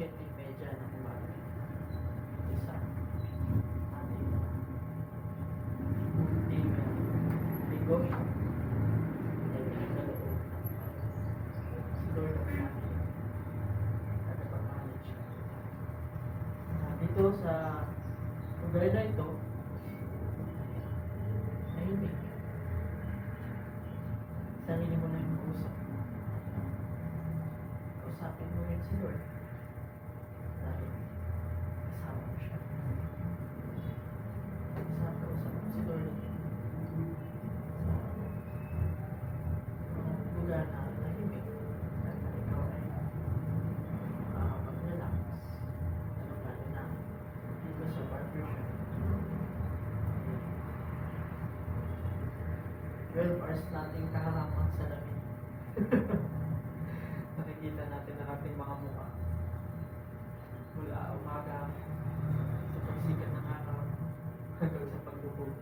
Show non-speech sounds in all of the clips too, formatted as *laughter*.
7 media ng umaga. Isa. Ating. Dahil sa loob. Si Lord ang ating tagapag-manage. Ah, Dito sa lugar na ito, tahimik. Sarili mo na yung usap. Usapin mo rin si Lord. Lugar na tahimik. Dahil ikaw ay makakapag-relax. Lalo-lalo na dito sa barbershop. 12 hours nating kaharapang sa lamin. *laughs* Nakikita natin ang ating mga mukha. Mula umaga sa pagsikat ng araw hanggang sa paglubog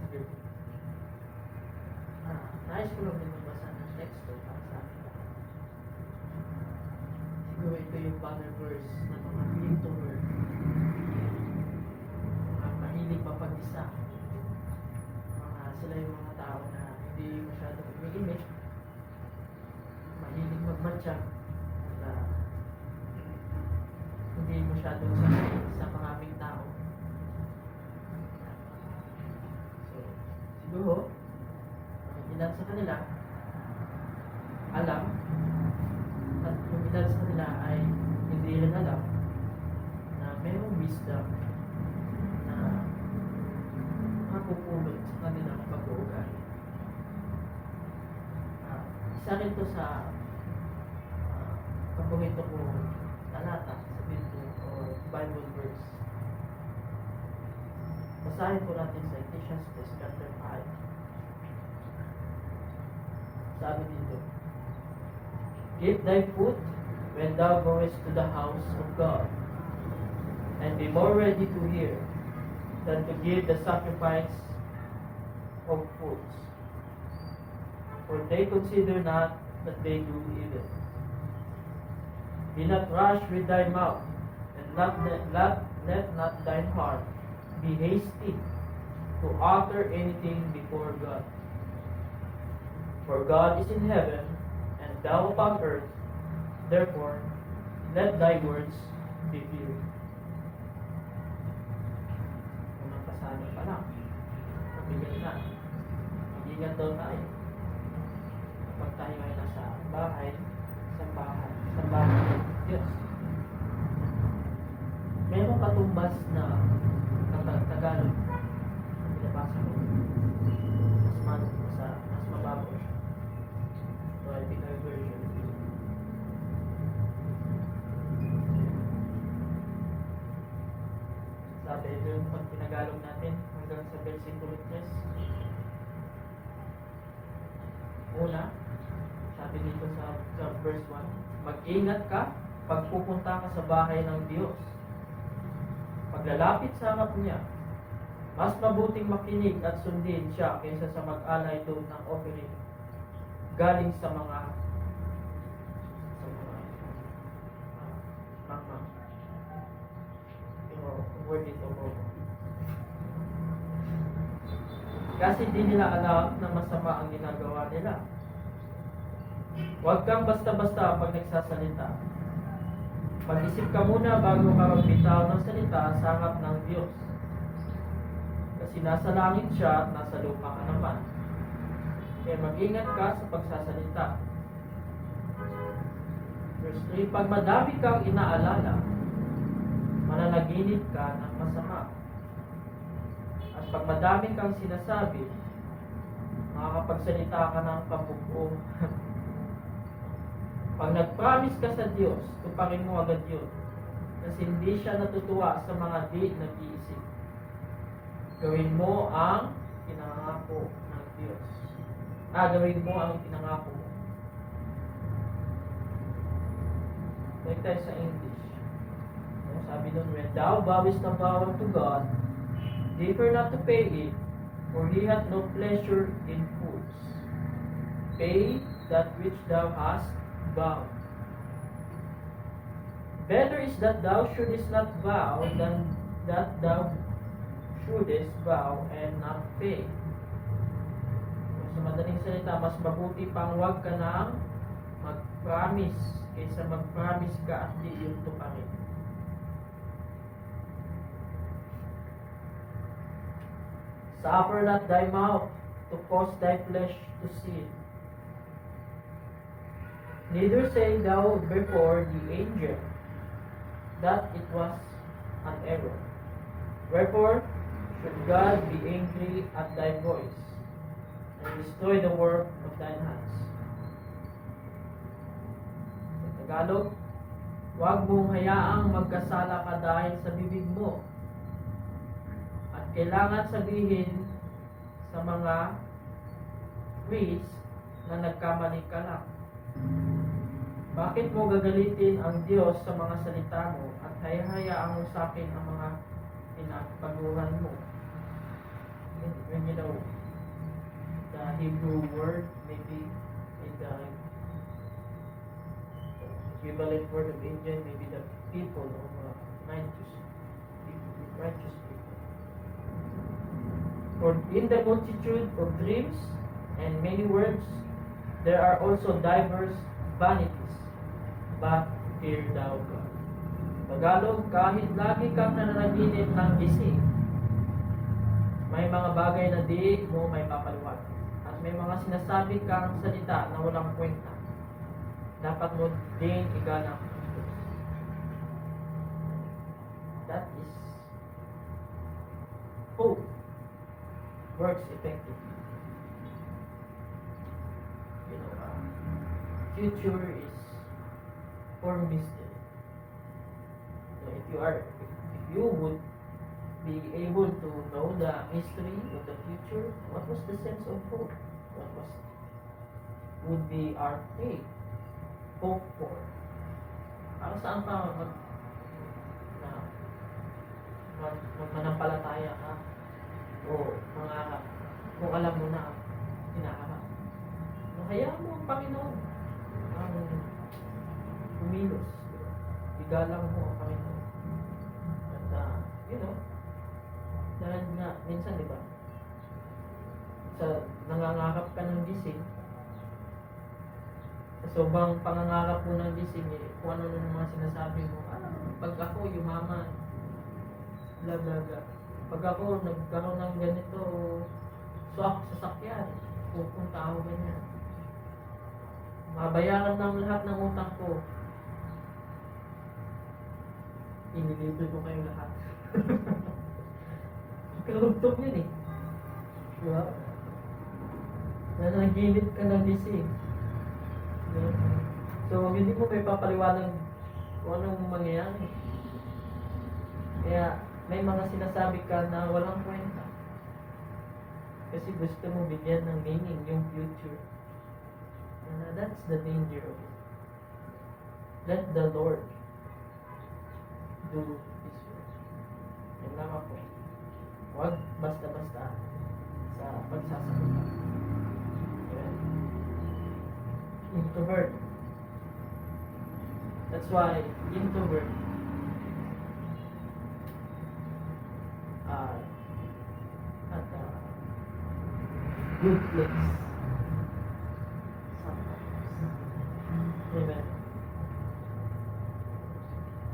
sa gabi. Ah, nais ko lang din magbasa ng teksto para sa akin. Siguro banner verse ng mga lintomer. Mga mahilig mapag-isa mga sila yung mga tao na hindi masyadong umiimik, mahilig magmatcha, at ah, hindi masyadong sanay sa maraming tao. So, siguro, ilan sa kanila, alam, at yung ilan sa kanila ay hindi rin alam na mayroong wisdom na makupulot sa kanilang pag-uugali. Ah, isa rin to sa uh, paborito ko talata sa Bible or Bible verse. Basahin po natin sa Ephesians verse chapter 5. Sabi dito, Give thy foot when thou goest to the house of God, and be more ready to hear than to give the sacrifice of fools. For they consider not that they do evil. Be not rash with thy mouth, and not let, let, not thine heart be hasty to utter anything before God. For God is in heaven, and thou upon earth, therefore let thy words be few. unang pasado pa lang. Na. Mag-ingat daw tayo. Kapag tayo ay nasa bahay, sa bahay, sa bahay ng Diyos. Merong katumbas na kata- Tagalog. Ang binabasa ko. Mas man, sa, mas mababaw siya. So, I think I version. Sabi, yung pag tinagalog natin hanggang sa versikulo 3. Una, sabi dito sa, sa verse 1, Mag-ingat ka pag pupunta ka sa bahay ng Diyos. Paglalapit sa harap niya, mas mabuting makinig at sundin siya kaysa sa mag-alay doon ng offering galing sa mga sa mga uh, mga pero word ko. Kasi di nila alam na masama ang ginagawa nila. Huwag kang basta-basta pag nagsasalita. Mag-isip ka muna bago ka magbitaw ng salita sa harap ng Diyos. Kasi nasa langit siya at nasa lupa ka naman. Kaya mag-ingat ka sa pagsasalita. Verse 3, Pag madami kang inaalala, mananaginip ka ng masama. Pag madami kang sinasabi, makakapagsalita ka ng pambubuo. *laughs* pag nag-promise ka sa Diyos, tuparin mo agad yun. Kasi hindi siya natutuwa sa mga di nag-iisip. Gawin mo ang pinangako ng Diyos. Ah, gawin mo ang pinangako mo. Balik tayo sa English. No, sabi nun, when thou vowest a vow unto God, defer not to pay it, for he hath no pleasure in fools. Pay that which thou hast vowed. Better is that thou shouldest not vow than that thou shouldest vow and not pay. Sa madaling salita, mas mabuti pang huwag ka nang mag-promise kaysa mag-promise ka at di yun tuparin. Suffer not thy mouth to cause thy flesh to sin. Neither say thou before the angel that it was an error. Wherefore should God be angry at thy voice and destroy the work of thine hands. Sa Tagalog, huwag mong hayaang magkasala ka dahil sa bibig mo. Kailangan sabihin sa mga priests na nagkamali ka lang. Bakit mo gagalitin ang Diyos sa mga salita mo at hayahayaang usapin ang mga pinagpaguhan mo? When, you know, the Hebrew word, maybe the equivalent word of Indian, maybe the people of uh, righteous righteous. For in the multitude of dreams and many words, there are also divers vanities, but fear thou God. Tagalog, kahit lagi kang nananaginip ng gising, may mga bagay na di mo may papaliwanag. At may mga sinasabi kang salita na walang kwenta. Dapat mo din igalang ang Diyos. That is hope works effectively. You know, uh, future is for mystery. So if you are, if, if you would be able to know the mystery of the future, what was the sense of hope? What was would be our faith? Hope for? Para saan ka mag, na, mag, mag manampalataya ka? O mga, kung alam mo na, hinaharap. No, hayaan mo ang Panginoon ang kumilos. Igalang mo ang Panginoon. At, uh, you know, dahil nga, minsan, di ba, sa nangangakap ka ng gising, sa sobrang pangangarap mo ng gising, eh, kung ano ng mga sinasabi mo, ah, pag ako yumaman, bla bla bla. Pag ako nagkaroon ng ganito, swak sasakyan, pupunta ako ganyan. Mabayaran ng lahat ng utang ko. Inilibre ko kayo lahat. *laughs* Karugtog yun eh. Diba? Nanaginip ka ng gising. Diba? So, hindi mo may papaliwanag kung anong mangyayari. Kaya, may mga sinasabi ka na walang kwenta. Kasi gusto mo bigyan ng meaning yung future. And that's the danger of it. Let the Lord do His work. Yan lamang po. Huwag basta-basta sa pagsasalita. Amen. Introvert. That's why introvert uh, at a good place